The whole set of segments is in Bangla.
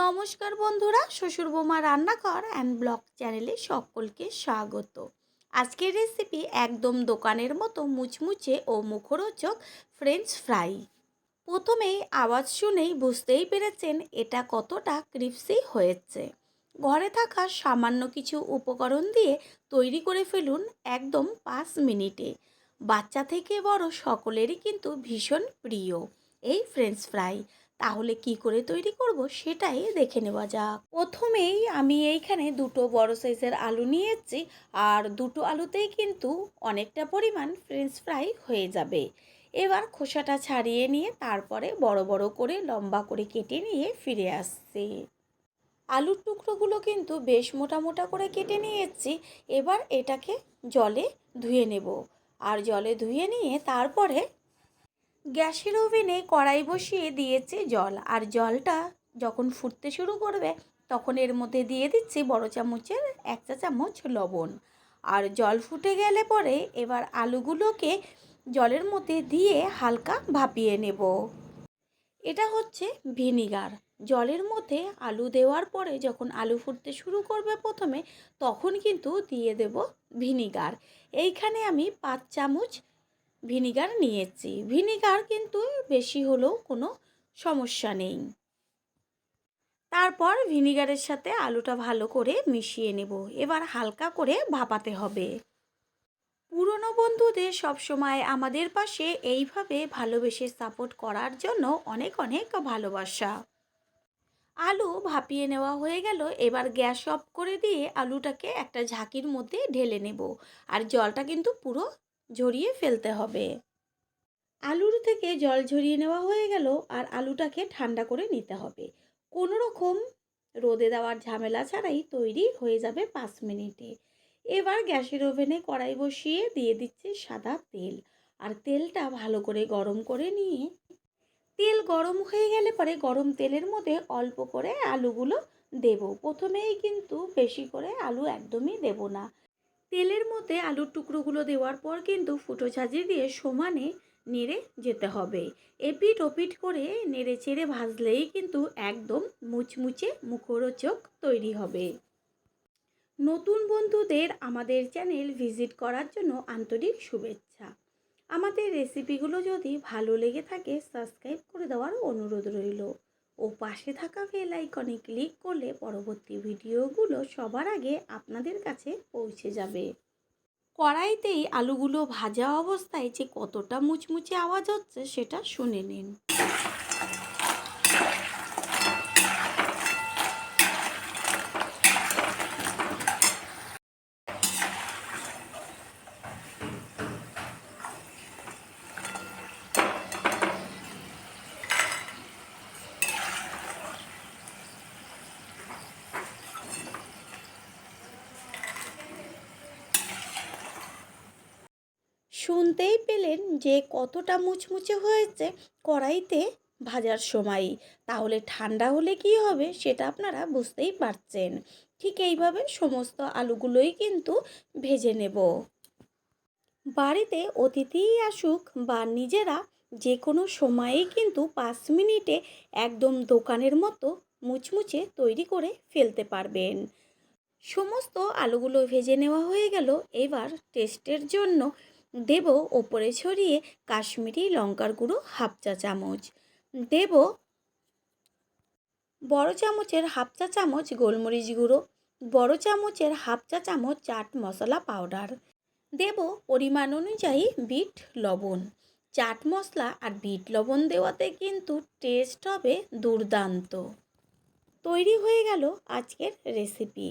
নমস্কার বন্ধুরা, শ্বশুর বোমা রান্নাঘর অ্যান্ড ব্লগ চ্যানেলে সকলকে স্বাগত। আজকের রেসিপি একদম দোকানের মতো মুচমুচে ও মুখরোচক ফ্রেঞ্চ ফ্রাই প্রথমেই আওয়াজ শুনেই বুঝতেই পেরেছেন এটা কতটা ক্রিপসি হয়েছে। ঘরে থাকা সামান্য কিছু উপকরণ দিয়ে তৈরি করে ফেলুন একদম পাঁচ মিনিটে। বাচ্চা থেকে বড় সকলেরই কিন্তু ভীষণ প্রিয়। এই ফ্রেঞ্চ ফ্রাই তাহলে কি করে তৈরি করব সেটাই দেখে নেওয়া যাক। প্রথমেই আমি এইখানে দুটো বড় সাইজের আলু নিয়েছি, আর দুটো আলুতেই কিন্তু অনেকটা পরিমাণ ফ্রেঞ্চ ফ্রাই হয়ে যাবে। এবার খোসাটা ছাড়িয়ে নিয়ে তারপরে বড় বড় করে লম্বা করে কেটে নিয়ে ফিরে আসছি। আলুর টুকরোগুলো কিন্তু বেশ মোটা মোটা করে কেটে নিয়েছি, এবার এটাকে জলে ধুয়ে নেব। আর জলে ধুয়ে নিয়ে তারপরে গ্যাসের ওভেনে কড়াই বসিয়ে দিয়েছে জল। আর জলটা যখন ফুটতে শুরু করবে, তখন এর মধ্যে দিয়ে দিচ্ছি বড় চামচের এক চা চামচ লবণ। আর জল ফুটে গেলে পরে এবার আলুগুলোকে জলের মধ্যে দিয়ে হালকা ভাপিয়ে নেব। এটা হচ্ছে ভিনিগার। জলের মধ্যে আলু দেওয়ার পরে যখন আলু ফুটতে শুরু করবে প্রথমে, তখন কিন্তু দিয়ে দেব ভিনিগার। এইখানে আমি পাঁচ চামচ ভিনিগার নিয়েছি। ভিনিগার কিন্তু বেশি হলেও কোনো সমস্যা নেই। তারপর ভিনিগারের সাথে আলুটা ভালো করে মিশিয়ে নেব। এবার হালকা করে ভাপাতে হবে। পুরনো বন্ধুদের সবসময় আমাদের পাশে এইভাবে ভালোবেসে সাপোর্ট করার জন্য অনেক অনেক ভালোবাসা। আলু ভাপিয়ে নেওয়া হয়ে গেল। এবার গ্যাস অফ করে দিয়ে আলুটাকে একটা ঝাঁকির মধ্যে ঢেলে নেব। আর জলটা কিন্তু পুরো ঝরিয়ে ফেলতে হবে। আলুর থেকে জল ঝরিয়ে নেওয়া হয়ে গেল আর আলুটাকে ঠান্ডা করে নিতে হবে। কোনো রকম রোদে দেওয়ার ঝামেলা ছাড়াই তৈরি হয়ে যাবে পাঁচ মিনিটে। এবার গ্যাসের ওভেনে কড়াই বসিয়ে দিয়ে দিচ্ছি সাদা তেল। আর তেলটা ভালো করে গরম করে নিয়ে তেল গরম হয়ে গেলে পরে গরম তেলের মধ্যে অল্প করে আলুগুলো দেব। প্রথমেই কিন্তু বেশি করে আলু একদমই দেব না। তেলের মধ্যে আলুর টুকরোগুলো দেওয়ার পর কিন্তু ফুটো ঝাঁঝি দিয়ে সমানে নেড়ে যেতে হবে। এপিট ওপিট করে নেড়ে চেড়ে ভাজলেই কিন্তু একদম মুচমুচে মুখরোচক তৈরি হবে। নতুন বন্ধুদের আমাদের চ্যানেল ভিজিট করার জন্য আন্তরিক শুভেচ্ছা। আমাদের রেসিপিগুলো যদি ভালো লেগে থাকে সাবস্ক্রাইব করে দেওয়ার অনুরোধ রইল। ও পাশে থাকা বেল আইকনে ক্লিক করলে পরবর্তী ভিডিওগুলো সবার আগে আপনাদের কাছে পৌঁছে যাবে। কড়াইতেই আলুগুলো ভাজা অবস্থায় যে কতটা মুচমুচে আওয়াজ হচ্ছে, সেটা শুনে নিন। শুনতেই পেলেন যে কতটা মুচমুচে হয়েছে কড়াইতে ভাজার সময়ই তাহলে ঠান্ডা হলে কি হবে সেটা আপনারা বুঝতেই পারছেন। ঠিক এইভাবে সমস্ত আলুগুলোই কিন্তু ভেজে নেব। বাড়িতে অতিথিই আসুক বা নিজেরা যে কোনো সময়েই কিন্তু পাঁচ মিনিটে একদম দোকানের মতো মুচমুচে তৈরি করে ফেলতে পারবেন। সমস্ত আলুগুলো ভেজে নেওয়া হয়ে গেল। এবার টেস্টের জন্য দেব ওপরে ছড়িয়ে কাশ্মীরি লঙ্কার গুঁড়ো হাফ চা চামচ। দেব বড় চামচের হাফ চা চামচ গোলমরিচ গুঁড়ো, বড় চামচের হাফ চা চামচ চাট মশলা পাউডার। দেব পরিমাণ অনুযায়ী বিট লবণ। চাট মশলা আর বিট লবণ দেওয়াতে কিন্তু টেস্ট হবে দুর্দান্ত। তৈরি হয়ে গেল আজকের রেসিপি।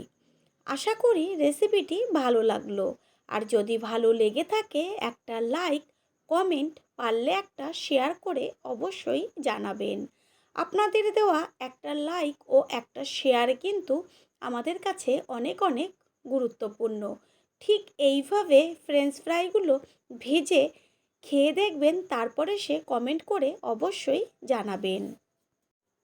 আশা করি রেসিপিটি ভালো লাগল। আর যদি ভালো লেগে থাকে একটা লাইক, কমেন্ট পারলে একটা শেয়ার করে অবশ্যই জানাবেন। আপনাদের দেওয়া একটা লাইক ও একটা শেয়ার কিন্তু আমাদের কাছে অনেক অনেক গুরুত্বপূর্ণ। ঠিক এইভাবে ফ্রেঞ্চ ফ্রাইগুলো ভেজে খেয়ে দেখবেন, তারপরে সে কমেন্ট করে অবশ্যই জানাবেন।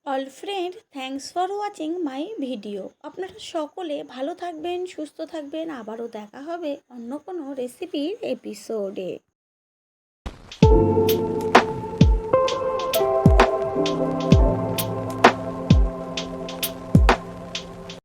All friend thanks for watching my video আপনারা সকলে ভালো থাকবেন, সুস্থ থাকবেন। আবারও দেখা হবে অন্য কোনো রেসিপির এপিসোডে